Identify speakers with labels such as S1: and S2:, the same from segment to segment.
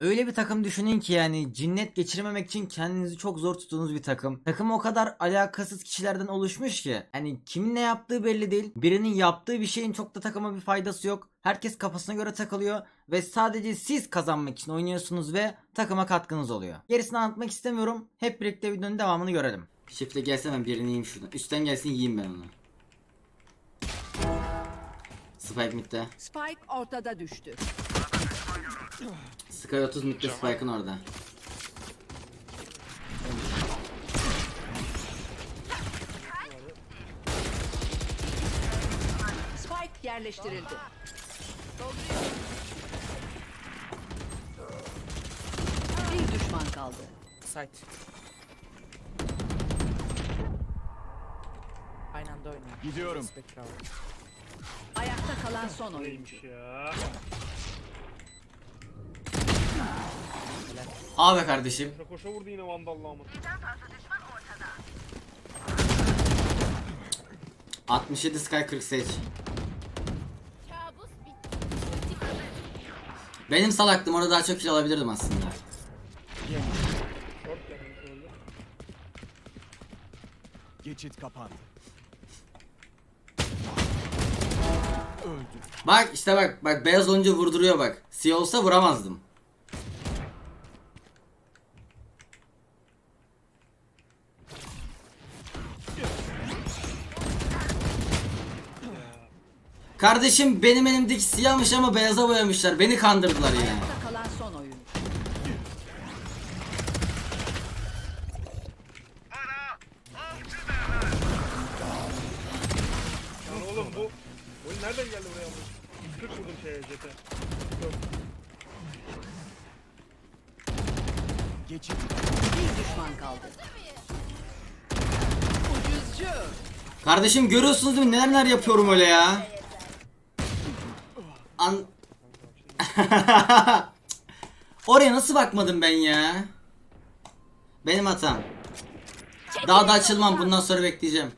S1: Öyle bir takım düşünün ki yani cinnet geçirmemek için kendinizi çok zor tuttuğunuz bir takım. Takım o kadar alakasız kişilerden oluşmuş ki. Yani kimin ne yaptığı belli değil. Birinin yaptığı bir şeyin çok da takıma bir faydası yok. Herkes kafasına göre takılıyor ve sadece siz kazanmak için oynuyorsunuz ve takıma katkınız oluyor. Gerisini anlatmak istemiyorum. Hep birlikte videonun devamını görelim. Şifre gelse ben birini yiyeyim şuradan. Üstten gelsin yiyeyim ben onu. Spike midde.
S2: Spike ortada düştü.
S1: Sky 30 midde Spike'ın orada.
S2: Spike yerleştirildi. Bir düşman kaldı.
S3: Site. Aynı anda oynuyor.
S4: Gidiyorum.
S2: Ayakta kalan son oyuncu.
S5: Ya?
S1: Abi kardeşim.
S5: Koşa vurdu yine vandalla ama.
S1: 67 Sky 40 Sage. Benim salaktım orada daha çok kill alabilirdim aslında.
S4: Geçit kapandı. Öldü.
S1: Bak işte bak bak beyaz oyuncu vurduruyor bak. Siyah olsa vuramazdım. Kardeşim benim elimdeki siyahmış ama beyaza boyamışlar. Beni kandırdılar yine.
S2: Ayakta kalan son oyuncu.
S5: Lan oğlum bu oyun nereden geldi buraya bu? 140 vurdum şeye jete. Yok.
S2: Bir düşman kaldı. Ucuzcu.
S1: Kardeşim görüyorsunuz değil mi neler neler yapıyorum öyle ya. An... Oraya nasıl bakmadım ben ya? Benim hatam. Daha da açılmam bundan sonra bekleyeceğim.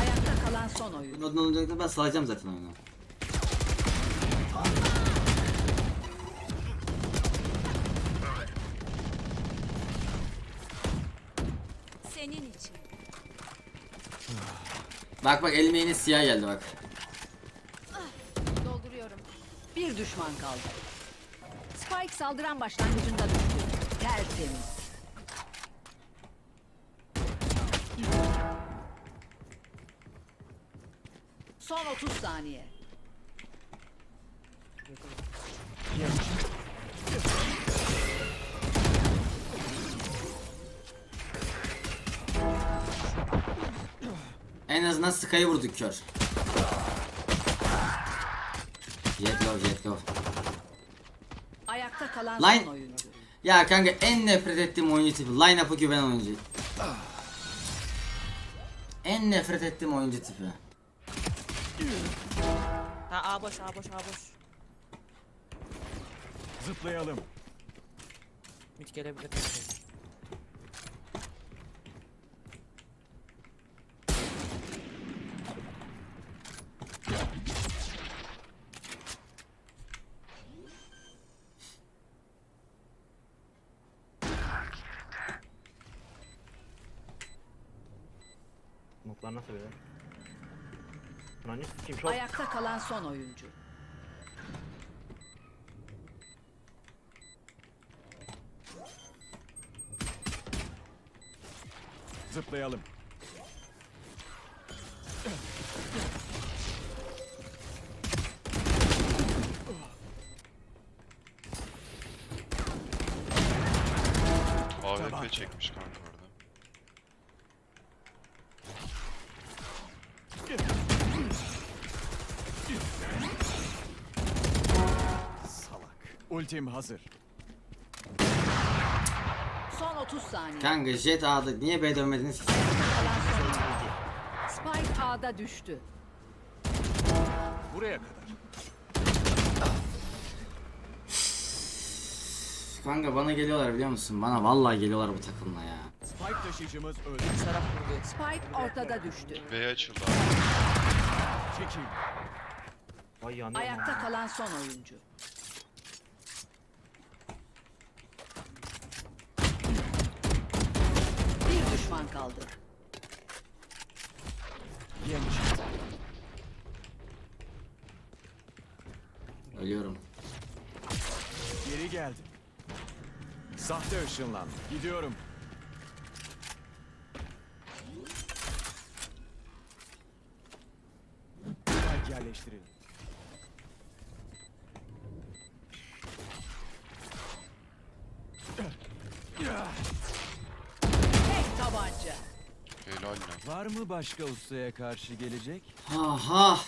S2: Ayakta kalan son oyuncu.
S1: Ondan önce ben salacağım zaten oyunu.
S6: Senin için.
S1: Bak bak elime yine siyah geldi bak.
S6: Dolduruyorum.
S2: Bir düşman kaldı. Spike saldıran başlangıcında düştü. Tertemiz. Son 30 saniye.
S1: En azından Sky'ı vurduk kör. Jet low.
S2: Ayakta kalan
S1: Line-
S2: son oyuncu.
S1: Ya kanka en nefret ettiğim oyuncu tipi. Line up'ı güven oyuncu. En nefret ettiğim oyuncu tipi.
S3: Ha A boş A boş A boş.
S4: zıplayalım.
S3: Mid gelebilir.
S5: Nasıl böyle? Lan ne sikeyim short.
S2: Ayakta kalan son oyuncu.
S4: Zıplayalım.
S7: AWP çekmiş kanka orada.
S4: Salak. Ultim hazır.
S2: Son 30 saniye.
S1: Kanka jet A'da niye B dönmediniz ki?
S2: Kalan son oyuncu. Spike A'da düştü.
S4: Buraya kadar.
S1: Kanka bana geliyorlar biliyor musun? Bana vallahi geliyorlar bu takımla ya.
S4: Spike taşıyıcımız öldü.
S3: Serap vurdu.
S2: Spike ortada düştü.
S7: B açıldı.
S4: Çekil.
S5: Ay yanıyor.
S2: Ayakta kalan son oyuncu. Bir düşman kaldı.
S4: Yemiş.
S1: Ölüyorum.
S4: Geri geldim. Sahte ışınlan. Gidiyorum. Yerleştirelim.
S2: Tek
S7: Helal lan.
S4: Var mı başka ustaya karşı gelecek?
S1: Aha.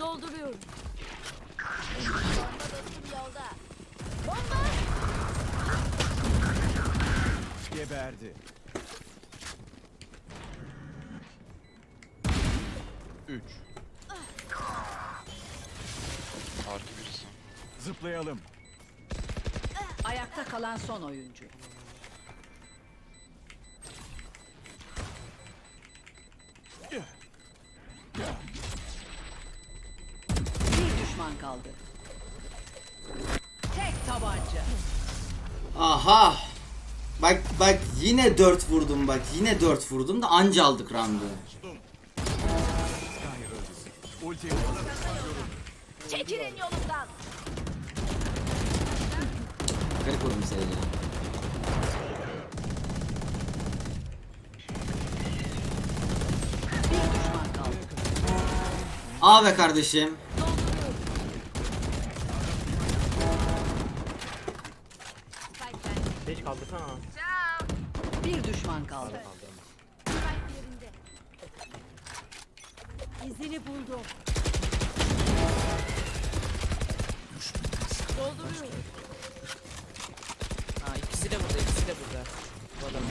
S6: Dolduruyorum. yolda.
S4: Geberdi. Üç.
S7: Artı birisi.
S4: Zıplayalım.
S2: Ayakta kalan son oyuncu. Kaldı. Tek tabanca.
S1: Aha. Bak bak yine 4 vurdum bak yine 4 vurdum da anca aldık roundu.
S6: Çekilin yolumdan.
S1: Garip vurdum seni.
S2: Kaldı.
S1: A be kardeşim.
S5: Hiç kaldırsana.
S2: Bir düşman kaldı.
S6: İzini buldum. Dolduruyorum.
S3: Ha ikisi de burada ikisi de burada. Bu adam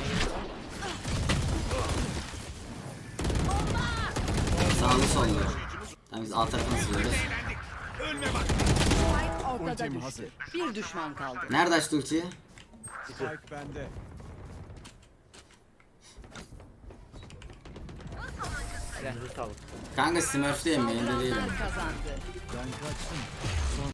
S1: Sağlı sollu. Tamam biz A tarafını siliyoruz.
S2: Spike ortada
S4: Ultim
S2: düştü.
S4: hazır.
S2: Bir düşman kaldı.
S1: Nerede açtı ultiyi?
S4: Spike bende.
S1: Kanka Smurf'teyim yayında değilim.
S2: Kazandı.
S4: Ben kaçtım.